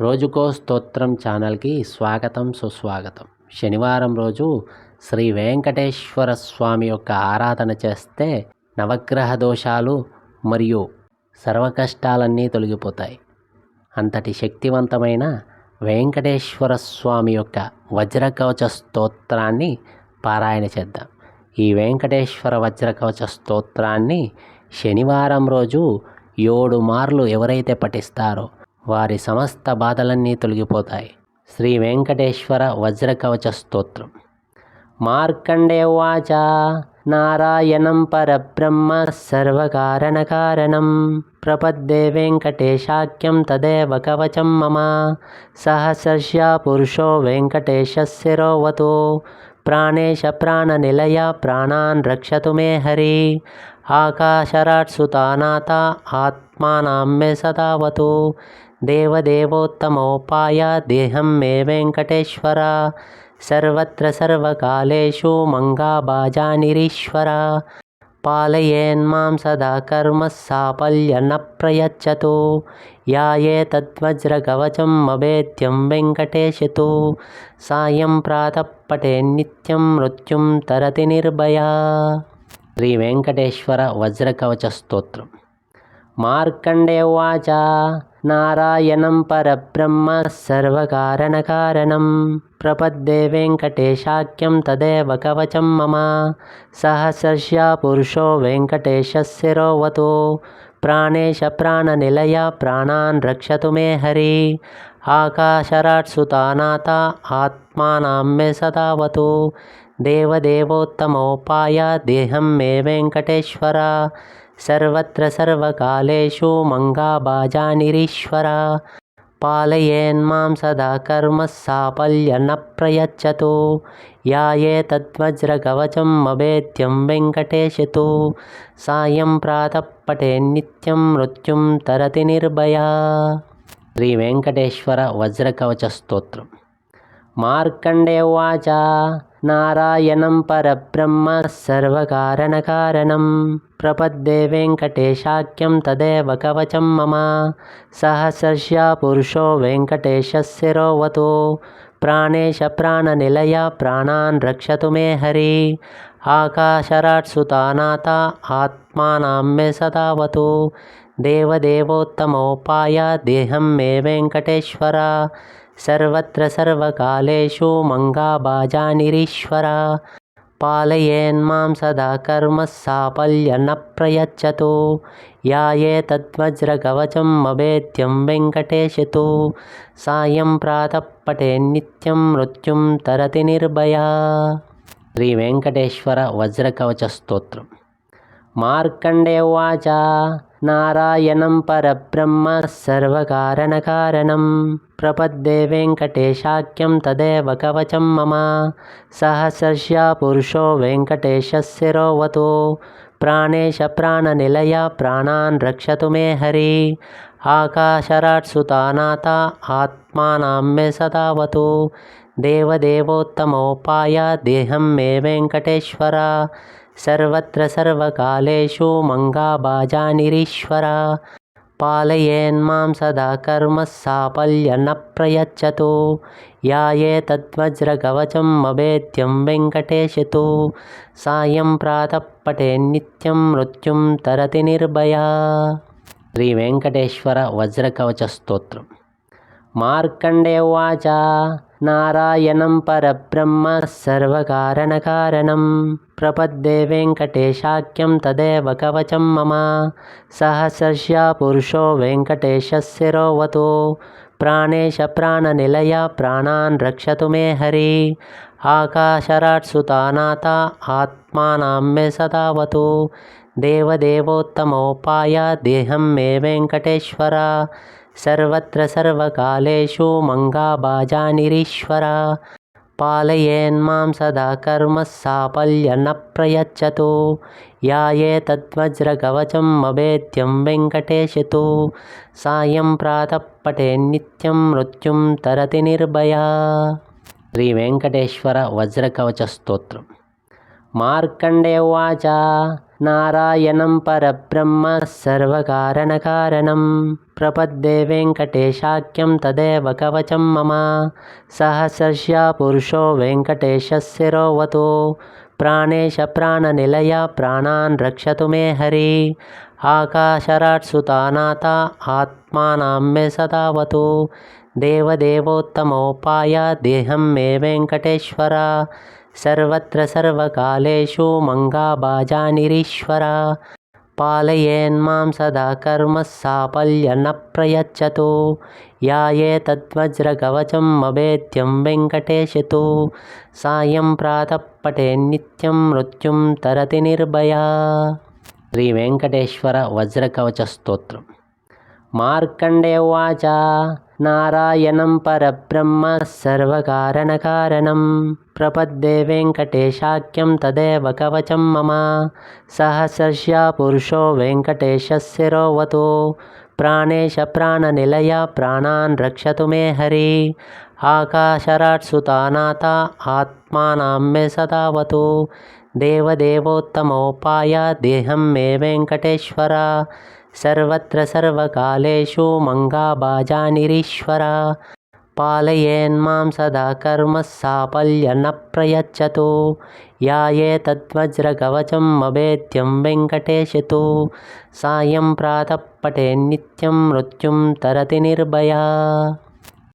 రోజుకో స్తోత్రం ఛానల్కి స్వాగతం సుస్వాగతం. శనివారం రోజు శ్రీ వెంకటేశ్వర స్వామి యొక్క ఆరాధన చేస్తే నవగ్రహ దోషాలు మరియు సర్వకష్టాలన్నీ తొలగిపోతాయి. అంతటి శక్తివంతమైన వెంకటేశ్వర స్వామి యొక్క వజ్రకవచ స్తోత్రాన్ని పారాయణ చేద్దాం. ఈ వెంకటేశ్వర వజ్రకవచ స్తోత్రాన్ని శనివారం రోజు ఏడు మార్లు ఎవరైతే పఠిస్తారో వారి సమస్త బాధలన్నీ తొలగిపోతాయి. శ్రీ వెంకటేశ్వర వజ్రకవచ స్తోత్రం. మార్కండేవాచ నారాయణం పరబ్రహ్మ సర్వకారణకారణం ప్రపద్దే వెంకటేశాఖ్యం తదేవ కవచం మమ సహస్రశ్యా పురుషో వెంకటేశశిరోవతు ప్రాణేశ ప్రాణనిలయ ప్రాణాన్ రక్షతు మే హరి ఆకాశరాట్సుతానాథ ఆత్మానాం మే సదావతు దేవదేవోత్తమోపాయ దేహం మే వెంకటేశ్వర. సర్వత్ర సర్వకాలేషు మంగాబాజానిరీశ్వర పాలయేన్మాం సదా కర్మ సాఫల్య న ప్రయచ్చతు యాయే తద్వజ్రకవచం అభేద్యం వెంకటేశతు. సాయం ప్రాతః పటే నిత్యం మృత్యుం తరతి నిర్భయా. శ్రీ వెంకటేశ్వర వజ్రకవచ స్తోత్రం. మార్కండేవాచ నారాయణం పరబ్రహ్మ సర్వకారణకారణం ప్రపద్దే వెంకటేశాఖ్యం తదేవ కవచం మమ సహస్రశ్యా పురుషో వెంకటేశశిరోవతు ప్రాణేశ ప్రాణనిలయ ప్రాణాన్ రక్షతు మే హరి ఆకాశరాట్సుతానాథ ఆత్మానాం మే సదావతు దేవదేవోత్తమోపాయ దేహం మే వెంకటేశ్వర సర్వత్ర సర్వకాలేషు మంగాబాజానిరీశ్వర పాలయేన్మాం సదా కర్మ సాఫల్య న ప్రయచ్చతు యాయే తద్వజ్రకవచం అభేద్యం వెంకటేశతు సాయం ప్రాతః పటే నిత్యం మృత్యుం తరతి నిర్భయా శ్రీ వెంకటేశ్వర వజ్రకవచ స్తోత్రం మార్కండేవాచ నారాయణం పరబ్రహ్మ సర్వకారణకారణం ప్రపద్దే వెంకటేశాఖ్యం తదేవ కవచం మమ సహస్రశ్యా పురుషో వెంకటేశశిరోవతు ప్రాణేశ ప్రాణనిలయ ప్రాణాన్ రక్షతు మే హరి ఆకాశరాట్సుతానాథ ఆత్మానాం మే సదావతు దేవదేవోత్తమోపాయ దేహం మే వెంకటేశ్వర సర్వత్ర సర్వకాలేషు మంగాబాజానిరీశ్వర పాలయేన్మాం సదా కర్మ సాఫల్య ప్రయచ్చతు యాయే తద్వజ్రకవచం అభేద్యం వెంకటేశతు సాయం ప్రాతపటే నిత్యం మృత్యుం తరతి నిర్భయా శ్రీ వెంకటేశ్వర వజ్రకవచ స్తోత్రం మార్కండే మార్కండేవాచ నారాయణం పరబ్రహ్మ సర్వకారణకారణం ప్రపద్దే వెంకటేశాఖ్యం తదేవ కవచం మమ సహస్రశ్యా పురుషో వెంకటేశశిరోవతు ప్రాణేశ ప్రాణనిలయ ప్రాణాన్ రక్షతు మే హరి ఆకాశరాట్సుతానాథ ఆత్మానాం మే సదావతు దేవదేవోత్తమోపాయ దేహం మే వెంకటేశ్వర సర్వత్ర సర్వకాలేషు మంగాబాజానిరీశ్వర పాలయేన్మాం సదా కర్మ సాపల్యన ప్రయచ్చతు యాయే తద్వజ్రకవచం అభేద్యం వెంకటేశతు సాయం ప్రాతపటే నిత్యం మృత్యుం తరతి నిర్భయా శ్రీ వెంకటేశ్వర వజ్రకవచ స్తోత్రం మార్కండే మార్కండేవాచ నారాయణం పరబ్రహ్మ సర్వకారణకారణం ప్రపద్దే వెంకటేశాఖ్యం తదేవ కవచం మమ సహస్రశ్యా పురుషో వెంకటేశశిరోవతు ప్రాణేశ ప్రాణనిలయ ప్రాణాన్ రక్షతు మే హరి ఆకాశరాట్సుతానాథ ఆత్మానాం మే సదావతు దేవదేవోత్తమోపాయ దేహం మే వెంకటేశ్వర సర్వత్ర సర్వకాలేషు మంగాబాజానిరీశ్వర పాలయేన్మాం సదా కర్మ సాపల్యన ప్రయచ్చతు. యాయే తద్వజ్రకవచం అభేద్యం వెంకటేశతు. సాయం ప్రాతపటే నిత్యం మృత్యుం తరతి నిర్భయా. శ్రీ వెంకటేశ్వర వజ్రకవచ స్తోత్రం. మార్కండే మార్కండేవాచ నారాయణం పరబ్రహ్మ సర్వకారణకారణం ప్రపద్దే వెంకటేశాఖ్యం తదేవ కవచం మమ సహస్రస్య పురుషో వెంకటేశశిరోవతు ప్రాణేశ ప్రాణనిలయ ప్రాణాన్ రక్షతు మే హరి ఆకాశరాట్సుతానాథ ఆత్మానాం మే సదావతు దేవదేవోత్తమోపాయ దేహం మే వెంకటేశ్వర. సర్వత్ర సర్వకాలేషు మంగాబాజానిరీశ్వర పాలయేన్మాం సదా కర్మ సాఫల్య న ప్రయచ్చతు. యాయే తద్వజ్రకవచం అభేద్యం వెంకటేశతు. సాయం ప్రాతపటే నిత్యం మృత్యుం తరతి నిర్భయా. శ్రీ వెంకటేశ్వర వజ్రకవచ స్తోత్రం. మార్కండే ఉవాచ. నారాయణం పరబ్రహ్మ సర్వకారణకారణం ప్రపద్దే వెంకటేశాఖ్యం తదేవ కవచం మమ సహస్రస్య పురుషో వెంకటేశశిరోవతు ప్రాణేశ ప్రాణనిలయ ప్రాణాన్ రక్షతు మే హరి ఆకాశరాట్ సుతానాథ ఆత్మానాం మే సదావతు దేవదేవోత్తమోపాయ దేహం మే వెంకటేశ్వర సర్వత్ర సర్వకాలేషు మంగాబాజానిరీశ్వర పాలయేన్మాం సదా కర్మ సాఫల్య న ప్రయచ్చతు. యాయే తద్వజ్రకవచం అభేద్యం వెంకటేశతు. సాయం ప్రాతపటే నిత్యం మృత్యుం తరతి నిర్భయా.